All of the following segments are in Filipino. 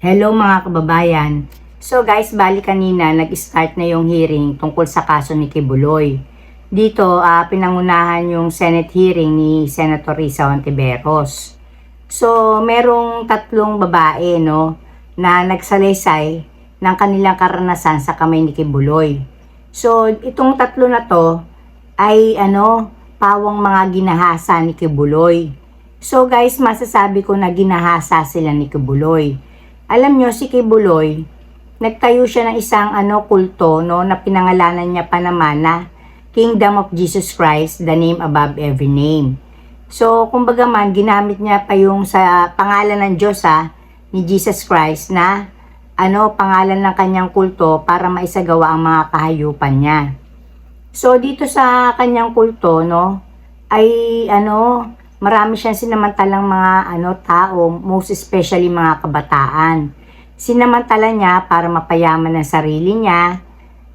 Hello mga kababayan. So guys, bali kanina nag-start na yung hearing tungkol sa kaso ni Kibuloy. Dito, ah, pinangunahan yung Senate hearing ni Senator Risa Ontiveros. So, merong tatlong babae, no, na nagsalaysay ng kanilang karanasan sa kamay ni Kibuloy. So, itong tatlo na to ay, ano, pawang mga ginahasa ni Kibuloy. So guys, masasabi ko na ginahasa sila ni Kibuloy. Alam nyo, si Kibuloy, nagtayo siya ng isang ano kulto no, na pinangalanan niya pa naman na Kingdom of Jesus Christ, the name above every name. So, kumbaga man, ginamit niya pa yung sa pangalan ng Diyos ha, ni Jesus Christ na ano, pangalan ng kanyang kulto para maisagawa ang mga kahayupan niya. So, dito sa kanyang kulto, no, ay ano, marami siyang sinamantalang mga ano tao, most especially mga kabataan. Sinamantala niya para mapayaman ang sarili niya.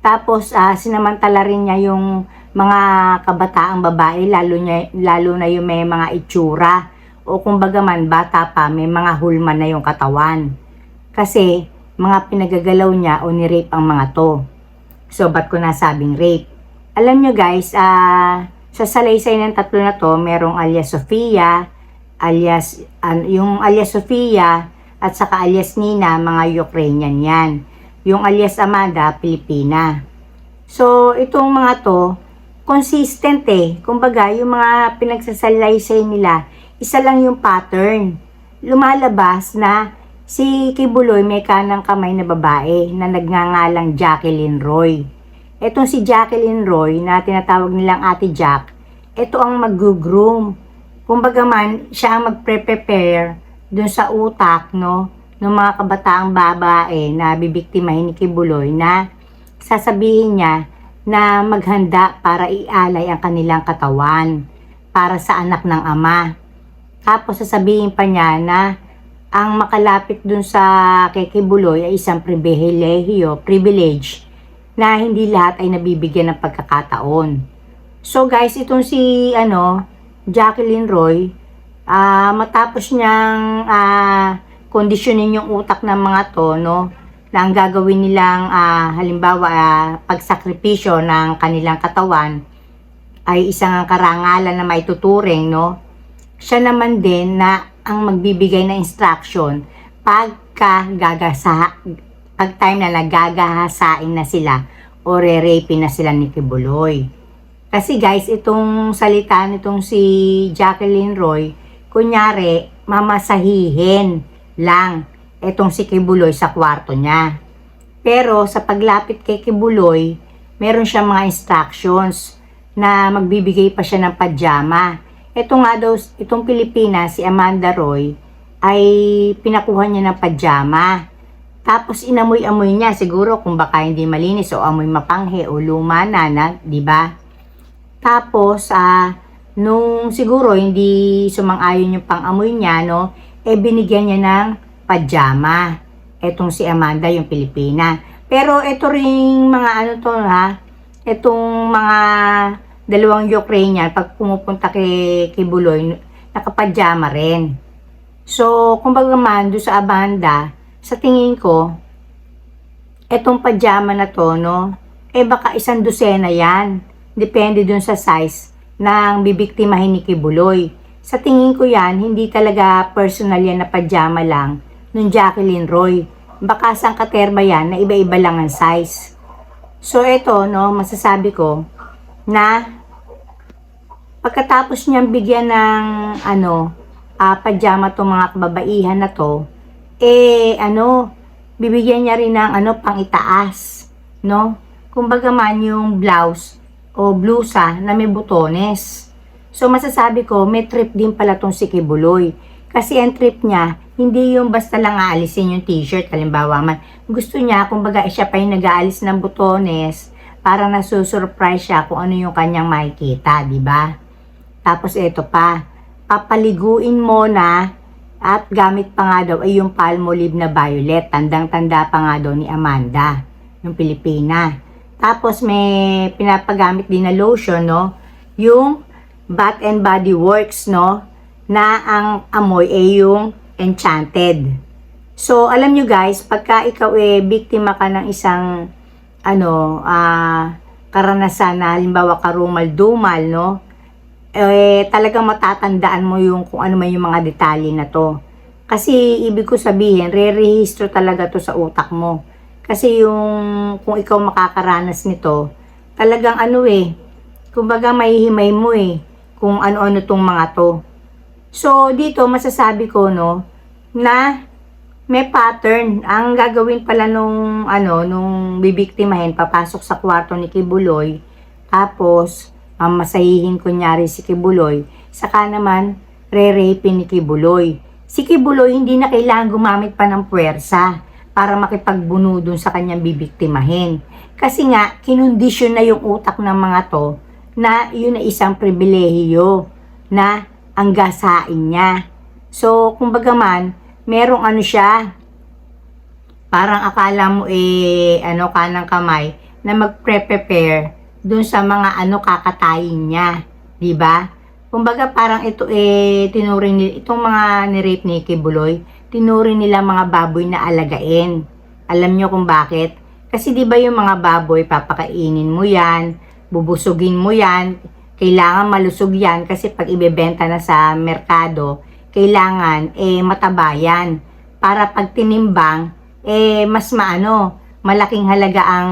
Tapos ah, sinamantala rin niya yung mga kabataang babae lalo niya lalo na yung may mga itsura o kumbaga man bata pa may mga hulma na yung katawan. Kasi mga pinagagalaw niya o ni-rape ang mga to. So ba't ko nasabing rape? Alam nyo guys, ah sa salaysay ng tatlo na to, merong alias Sofia, alias, an, yung alias Sofia, at saka alias Nina, mga Ukrainian yan. Yung alias Amanda, Pilipina. So, itong mga to, consistent eh. Kumbaga, yung mga pinagsasalaysay nila, isa lang yung pattern. Lumalabas na si Kibuloy may kanang kamay na babae na nagngangalang Jacqueline Roy. Etong si Jacqueline Roy na tinatawag nilang Ate Jack, ito ang mag-groom. Kumbaga man, siya ang magpre-prepare dun sa utak, no, ng mga kabataang babae na bibiktimahin ni Kibuloy na sasabihin niya na maghanda para ialay ang kanilang katawan para sa anak ng ama. Tapos sasabihin pa niya na ang makalapit dun sa kay Kibuloy ay isang pribilehiyo, privilege na hindi lahat ay nabibigyan ng pagkakataon. So guys, itong si ano, Jacqueline Roy, ah matapos niyang ah kondisyonin yung utak ng mga to, no, na ang gagawin nilang ah, halimbawa ah, pagsakripisyo ng kanilang katawan ay isang karangalan na maituturing, no, siya naman din na ang magbibigay ng instruction pagka gagasa pag time na nagagahasain na sila o re-rape na sila ni Kibuloy. Kasi guys, itong salita nitong si Jacqueline Roy, kunyari, mamasahihin lang itong si Kibuloy sa kwarto niya. Pero sa paglapit kay Kibuloy, meron siyang mga instructions na magbibigay pa siya ng pajama. Ito nga daw, itong Pilipina, si Amanda Roy, ay pinakuha niya ng pajama. Tapos inamoy-amoy niya siguro kung baka hindi malinis o amoy mapanghe o luma na, na 'di ba? Tapos ah nung siguro hindi sumang-ayon yung pang-amoy niya, no, eh binigyan niya ng pajama. Etong si Amanda, yung Pilipina. Pero ito ring mga ano to ha, etong mga dalawang Ukrainian, pag pumupunta kay, kay Buloy, nakapajama rin. So, kumbaga man, doon sa Abanda, sa tingin ko, etong pajama na to, no, eh baka isang dosena yan. Depende dun sa size ng bibiktimahin ni Kibuloy. Sa tingin ko yan, hindi talaga personal yan na pajama lang nung Jacqueline Roy. Baka sang katerba yan na iba-iba lang ang size. So, ito, no, masasabi ko, na pagkatapos niyang bigyan ng ano, ah, pajama to mga kababaihan na to, eh ano, bibigyan niya rin ng ano pang itaas, no? Kumbaga man yung blouse o blusa na may butones. So masasabi ko, may trip din pala tong si Kibuloy. Kasi ang trip niya, hindi yung basta lang aalisin yung t-shirt, halimbawa man. Gusto niya, kumbaga siya pa yung nag-aalis ng butones para nasusurprise siya kung ano yung kanyang makikita, di ba? Tapos ito pa, papaliguin mo na at gamit pa nga daw ay yung palmolive na violet. Tandang-tanda pa nga daw ni Amanda, yung Pilipina. Tapos may pinapagamit din na lotion, no? Yung Bath and Body Works, no? Na ang amoy ay yung Enchanted. So, alam nyo guys, pagka ikaw eh, biktima ka ng isang, ano, ah, karanasan na halimbawa karumal-dumal, no? Eh, talagang matatandaan mo yung kung ano man yung mga detalye na to. Kasi, ibig ko sabihin, re-rehistro talaga to sa utak mo. Kasi yung, kung ikaw makakaranas nito, talagang ano eh, kumbaga mahihimay mo eh, kung ano-ano tong mga to. So, dito masasabi ko, no, na may pattern. Ang gagawin pala nung, ano, nung bibiktimahin, papasok sa kwarto ni Kibuloy, tapos, mamasahihin kunyari si Kibuloy, saka naman, re-rape ni Kibuloy. Si Kibuloy, hindi na kailangan gumamit pa ng puwersa para makipagbuno dun sa kanyang bibiktimahin. Kasi nga, kinondisyon na yung utak ng mga to na yun ay isang pribilehiyo na ang gasain niya. So, kumbaga man, merong ano siya, parang akala mo eh, ano, kanang kamay, na mag-prepare dun sa mga ano kakatayin niya. di ba? Kumbaga parang ito eh, tinuring nila, itong mga ni-rape ni Kibuloy, tinuring nila mga baboy na alagain. Alam nyo kung bakit? Kasi di ba yung mga baboy, papakainin mo yan, bubusugin mo yan, kailangan malusog yan kasi pag ibebenta na sa merkado, kailangan eh mataba yan. Para pag tinimbang, eh mas maano, malaking halaga ang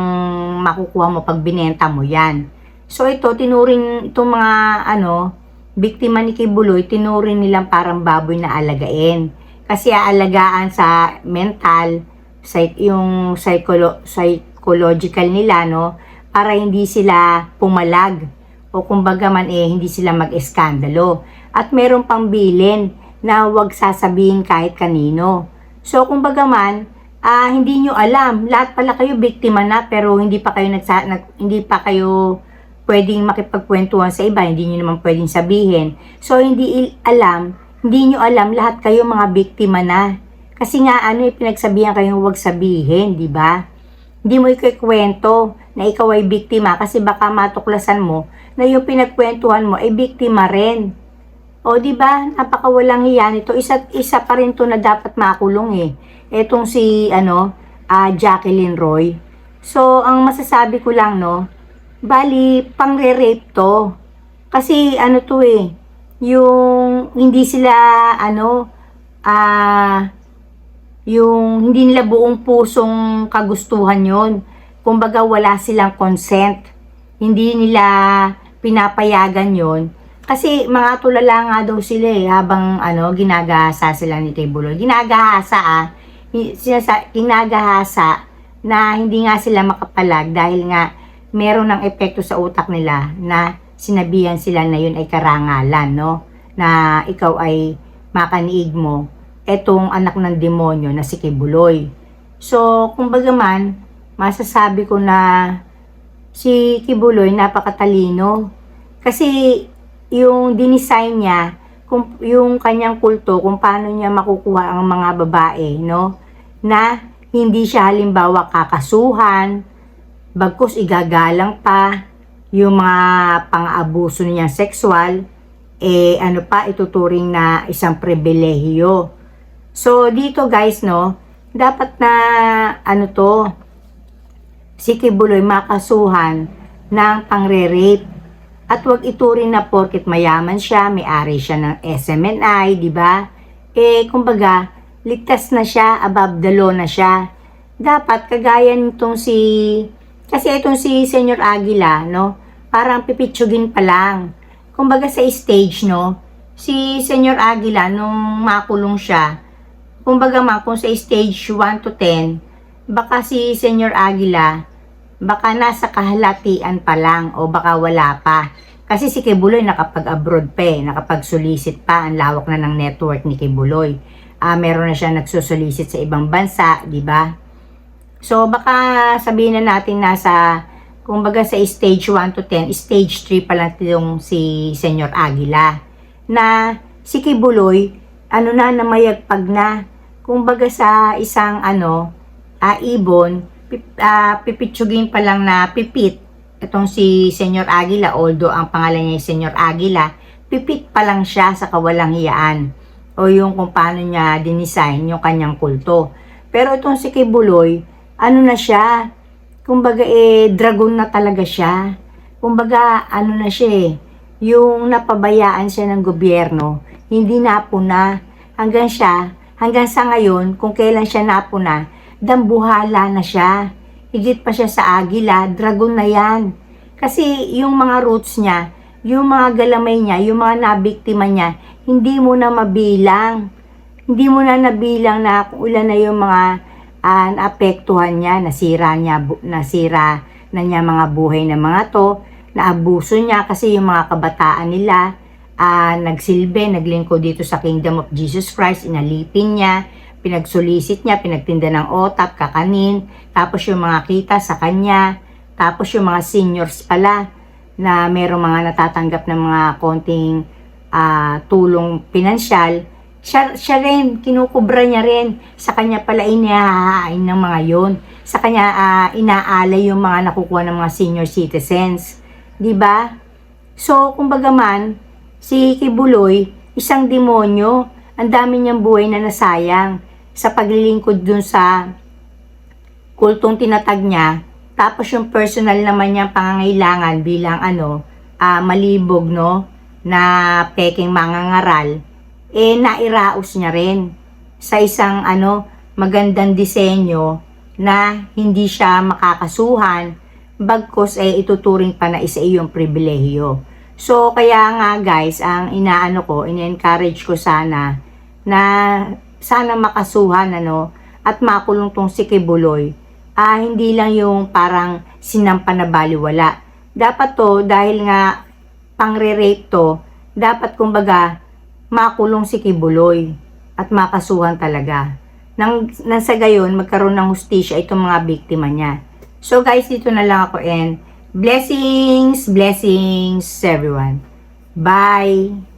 makukuha mo pag binenta mo yan. So ito, tinuring itong mga ano, biktima ni Kibuloy, tinuring nilang parang baboy na alagain. Kasi aalagaan sa mental, psych, yung psycholo, psychological nila, no? Para hindi sila pumalag o kumbaga man eh hindi sila mag-eskandalo. At meron pang bilin na huwag sasabihin kahit kanino. So kumbaga man, ah, hindi nyo alam, lahat pala kayo biktima na pero hindi pa kayo nagsa, nag, hindi pa kayo pwedeng makipagkwentuhan sa iba, hindi nyo naman pwedeng sabihin. So hindi alam, hindi nyo alam lahat kayo mga biktima na. Kasi nga ano yung pinagsabihan kayong huwag sabihin, di ba? Hindi mo ikikwento na ikaw ay biktima kasi baka matuklasan mo na yung pinagkwentuhan mo ay biktima rin. O di ba? Napakawalang hiya nito. Isa isa pa rin to na dapat makulong eh. Etong si ano, ah, Jacqueline Roy. So, ang masasabi ko lang no, bali pangre-rape to. Kasi ano to eh, yung hindi sila ano ah yung hindi nila buong pusong kagustuhan yon. Kumbaga wala silang consent. Hindi nila pinapayagan yon kasi mga tulala nga daw sila eh, habang ano, ginagahasa sila ni Tibuloy. Ginagahasa ah, sinasa, ginagahasa na hindi nga sila makapalag dahil nga meron ng epekto sa utak nila na sinabihan sila na yun ay karangalan, no? Na ikaw ay makaniig mo etong anak ng demonyo na si Kibuloy. So, kumbaga man, masasabi ko na si Kibuloy napakatalino. Kasi yung dinesign niya, kung, yung kanyang kulto, kung paano niya makukuha ang mga babae, no? Na hindi siya halimbawa kakasuhan, bagkus igagalang pa, yung mga pang-abuso niya sexual, eh ano pa, ituturing na isang pribilehiyo. So, dito guys, no, dapat na, ano to, si Kibuloy makasuhan ng pangre-rape at wag ituring na porket mayaman siya, may-ari siya ng SMNI, di ba? Eh, kumbaga, ligtas na siya, above the law na siya. Dapat, kagaya nitong si, kasi itong si Senyor Aguila, no? Parang pipitsugin pa lang. Kumbaga sa stage, no? Si Senyor Aguila, nung makulong siya, kumbaga ma, kung sa stage 1 to 10, baka si Senyor Aguila, baka nasa kahalatian pa lang o baka wala pa. Kasi si Kibuloy nakapag-abroad pa eh, nakapag-solicit pa, ang lawak na ng network ni Kibuloy. Ah, meron na siya nagsusolicit sa ibang bansa, di ba? So baka sabihin na natin nasa, kumbaga sa stage 1 to 10, stage 3 pa lang yung si Senyor Aguila. Na si Kibuloy, ano na, namayagpag na. Kumbaga sa isang ano, ah, ibon, pip, ah, pipitsugin pa lang na pipit itong si Senyor Aguila, although ang pangalan niya ay Senyor Aguila, pipit pa lang siya sa kawalang hiyaan. o yung kung paano niya dinesign yung kanyang kulto. Pero itong si Kibuloy, ano na siya, kumbaga eh, dragon na talaga siya. Kumbaga, ano na siya eh, yung napabayaan siya ng gobyerno, hindi napuna. Hanggang siya, hanggang sa ngayon, kung kailan siya napuna, dambuhala na siya. Higit pa siya sa agila, dragon na yan. Kasi yung mga roots niya, yung mga galamay niya, yung mga nabiktima niya, hindi mo na mabilang. Hindi mo na nabilang na kung ilan na yung mga uh, naapektuhan niya, nasira niya, nasira na niya mga buhay ng mga to, naabuso niya kasi yung mga kabataan nila, ah, nagsilbi, naglingkod dito sa Kingdom of Jesus Christ, inalipin niya, pinagsulisit niya, pinagtinda ng otak, kakanin, tapos yung mga kita sa kanya, tapos yung mga seniors pala, na merong mga natatanggap ng mga konting ah, tulong pinansyal, siya, siya rin, kinukubra niya rin. Sa kanya pala inihahain ng mga yon. Sa kanya ah, inaalay yung mga nakukuha ng mga senior citizens. ba? So, kumbaga man, si Kibuloy, isang demonyo, ang dami niyang buhay na nasayang sa paglilingkod dun sa kultong tinatag niya. Tapos yung personal naman niyang pangangailangan bilang ano, ah, malibog, no? Na peking mangangaral, eh nairaos niya rin sa isang ano, magandang disenyo na hindi siya makakasuhan bagkos ay ituturing pa na isa iyong pribilehiyo. So, kaya nga guys, ang inaano ko, in-encourage ko sana na sana makasuhan ano, at makulong tong si Kibuloy. Ah, hindi lang yung parang sinampa na baliwala. Dapat to, dahil nga pangre-rape to, dapat kumbaga makulong si Kibuloy at makasuhan talaga. Nang, nang sa gayon, magkaroon ng hustisya itong mga biktima niya. So guys, dito na lang ako and blessings, blessings everyone. Bye!